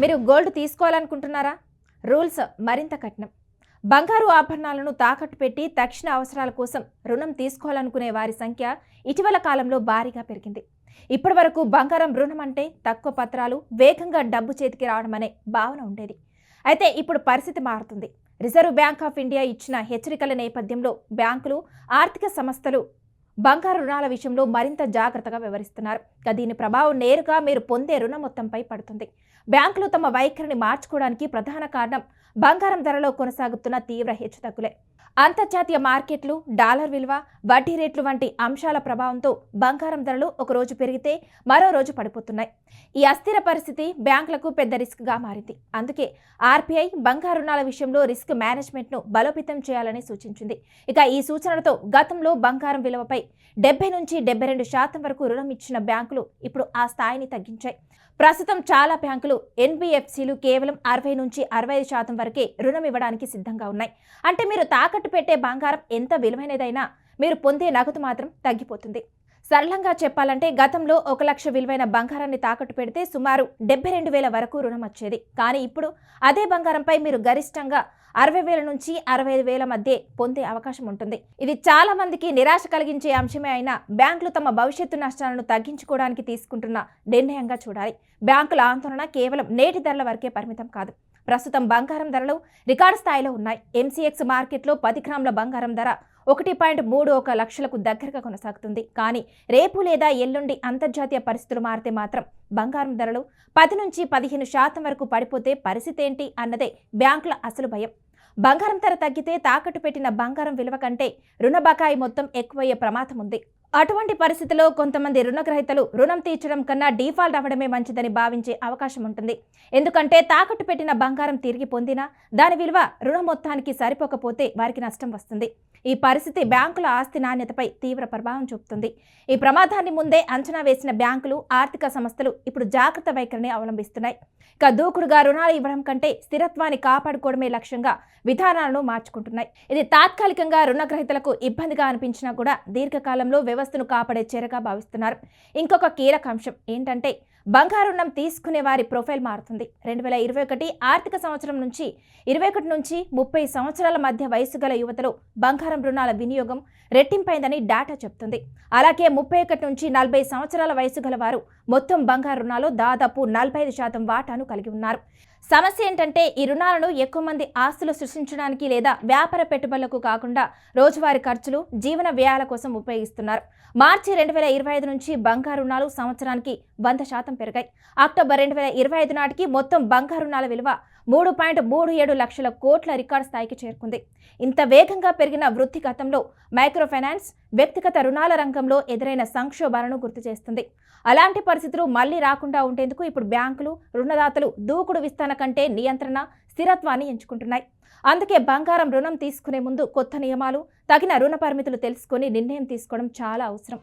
మీరు gold తీసుకోవాలనుకుంటున్నారా? Rules మరింత కఠినం. బంగారు ఆభరణాలను తాకట్టు పెట్టి తక్షణ అవసరాల కోసం రుణం తీసుకోవాలనుకునే వారి సంఖ్య ఇటీవల కాలంలో భారీగా పెరిగింది. ఇప్పటి వరకు బంగారం రుణం అంటే తక్కువ పత్రాలు వేగంగా డబ్బు చేతికి రావడం అనే భావన ఉండేది. అయితే ఇప్పుడు పరిస్థితి మారుతుంది. రిజర్వ్ బ్యాంక్ ఆఫ్ ఇండియా ఇచ్చిన హెచ్చరికల నేపథ్యంలో బ్యాంకులు ఆర్థిక సంస్థలు బంగారు రుణాల విషయంలో మరింత జాగ్రత్తగా వ్యవహరిస్తున్నారు దీని ప్రభావం నేరుగా మీరు పొందే రుణ మొత్తంపై పడుతుంది. బ్యాంకులు తమ వైఖరిని మార్చుకోవడానికి ప్రధాన కారణం బంగారం ధరలో కొనసాగుతున్న తీవ్ర హెచ్చుతగ్గులే. అంతర్జాతీయ మార్కెట్లు డాలర్ విలువ వడ్డీ రేట్లు వంటి అంశాల ప్రభావంతో బంగారం ధరలు ఒక రోజు పెరిగితే మరో రోజు పడిపోతున్నాయి. ఈ అస్థిర పరిస్థితి బ్యాంకులకు పెద్ద రిస్క్గా మారింది. అందుకే ఆర్బీఐ బంగారు రుణాల విషయంలో రిస్క్ మేనేజ్మెంట్ను బలోపేతం చేయాలని సూచించింది. ఇక ఈ సూచనలతో గతంలో బంగారం విలువపై డెబ్బై నుంచి డెబ్బై రెండు శాతం వరకు రుణం ఇచ్చిన బ్యాంకులు ఇప్పుడు ఆ స్థాయిని తగ్గించాయి. ప్రస్తుతం చాలా బ్యాంకులు ఎన్బిఎఫ్సిలు కేవలం అరవై నుంచి అరవై ఐదు శాతం వరకే రుణం ఇవ్వడానికి సిద్ధంగా ఉన్నాయి. అంటే మీరు తాకట్టు పెట్టే బంగారం ఎంత విలువైనదైనా మీరు పొందే నగదు మాత్రం తగ్గిపోతుంది. సరళంగా చెప్పాలంటే గతంలో ఒక లక్ష విలువైన బంగారాన్ని తాకట్టు పెడితే సుమారు డెబ్బై రెండు వేల వరకు రుణం వచ్చేది. కానీ ఇప్పుడు అదే బంగారంపై మీరు గరిష్టంగా అరవై వేల నుంచి అరవై ఐదు వేల మధ్య పొందే అవకాశం ఉంటుంది. ఇది చాలా మందికి నిరాశ కలిగించే అంశమే అయినా బ్యాంకులు తమ భవిష్యత్తు నష్టాలను తగ్గించుకోవడానికి తీసుకుంటున్న నిర్ణయంగా చూడాలి. బ్యాంకుల ఆందోళన కేవలం నేటి ధరల వరకే పరిమితం కాదు. ప్రస్తుతం బంగారం ధరలు రికార్డు స్థాయిలో ఉన్నాయి. ఎంసీఎక్స్ మార్కెట్లో పది గ్రాముల బంగారం ధర ఒకటి పాయింట్ మూడు ఒక లక్షలకు దగ్గరగా కొనసాగుతుంది. కానీ రేపు లేదా ఎల్లుండి అంతర్జాతీయ పరిస్థితులు మారితే మాత్రం బంగారం ధరలు పది నుంచి పదిహేను శాతం వరకు పడిపోతే పరిస్థితి ఏంటి అన్నదే బ్యాంకుల అసలు భయం. బంగారం ధర తగ్గితే తాకట్టు పెట్టిన బంగారం విలువ కంటే రుణ బకాయి మొత్తం ఎక్కువయ్యే ప్రమాదం ఉంది. అటువంటి పరిస్థితిలో కొంతమంది రుణగ్రహీతలు రుణం తీర్చడం కన్నా డిఫాల్ట్ అవ్వడమే మంచిదని భావించే అవకాశం ఉంటుంది. ఎందుకంటే తాకట్టు పెట్టిన బంగారం తిరిగి పొందినా దాని విలువ రుణ మొత్తానికి సరిపోకపోతే వారికి నష్టం వస్తుంది. ఈ పరిస్థితి బ్యాంకుల ఆస్తి నాణ్యతపై తీవ్ర ప్రభావం చూపుతుంది. ఈ ప్రమాదాన్ని ముందే అంచనా వేసిన బ్యాంకులు ఆర్థిక సంస్థలు ఇప్పుడు జాగ్రత్త వైఖరిని అవలంబిస్తున్నాయి. ఇక దూకుడుగా రుణాలు ఇవ్వడం కంటే స్థిరత్వాన్ని కాపాడుకోవడమే లక్ష్యంగా విధానాలను మార్చుకుంటున్నాయి. ఇది తాత్కాలికంగా రుణగ్రహీతలకు ఇబ్బందిగా అనిపించినా కూడా దీర్ఘకాలంలో వ్యవస్థను కాపాడే చర్యగా భావిస్తున్నారు. ఇంకొక కీలక అంశం ఏంటంటే బంగారు రుణం తీసుకునే వారి ప్రొఫైల్ మారుతుంది. రెండు వేల ఇరవై ఒకటి ఆర్థిక సంవత్సరం నుంచి ఇరవై ఒకటి నుంచి ముప్పై సంవత్సరాల మధ్య వయసు గల యువతలో బంగారం రుణాల వినియోగం రెట్టింపైందని డేటా చెప్తుంది. అలాగే ముప్పై ఒకటి నుంచి నలభై సంవత్సరాల వయసు గల వారు మొత్తం బంగారు రుణాలు దాదాపు నలభై ఐదు శాతం వాటాను కలిగి ఉన్నారు. సమస్య ఏంటంటే ఈ రుణాలను ఎక్కువ మంది ఆస్తులు సృష్టించడానికి లేదా వ్యాపార పెట్టుబడులకు కాకుండా రోజువారీ ఖర్చులు జీవన వ్యయాల కోసం ఉపయోగిస్తున్నారు. మార్చి రెండు వేల ఇరవై ఐదు నుంచి బంగారు రుణాలు సంవత్సరానికి వంద శాతం పెరిగాయి. అక్టోబర్ రెండు వేల ఇరవై ఐదు నాటికి మొత్తం బంగారు రుణాల విలువ మూడు పాయింట్ మూడు ఏడు లక్షల కోట్ల రికార్డ్ స్థాయికి చేరుకుంది. ఇంత వేగంగా పెరిగిన వృద్ధి గతంలో మైక్రో ఫైనాన్స్ వ్యక్తిగత రుణాల రంగంలో ఎదురైన సంక్షోభాలను గుర్తు చేస్తుంది. అలాంటి పరిస్థితులు మళ్ళీ రాకుండా ఉండేందుకు ఇప్పుడు బ్యాంకులు రుణదాతలు దూకుడు విస్తరణ కంటే నియంత్రణ స్థిరత్వాన్ని ఎంచుకుంటున్నాయి. అందుకే బంగారం రుణం తీసుకునే ముందు కొత్త నియమాలు తగిన రుణ పరిమితులు తెలుసుకొని నిర్ణయం తీసుకోవడం చాలా అవసరం.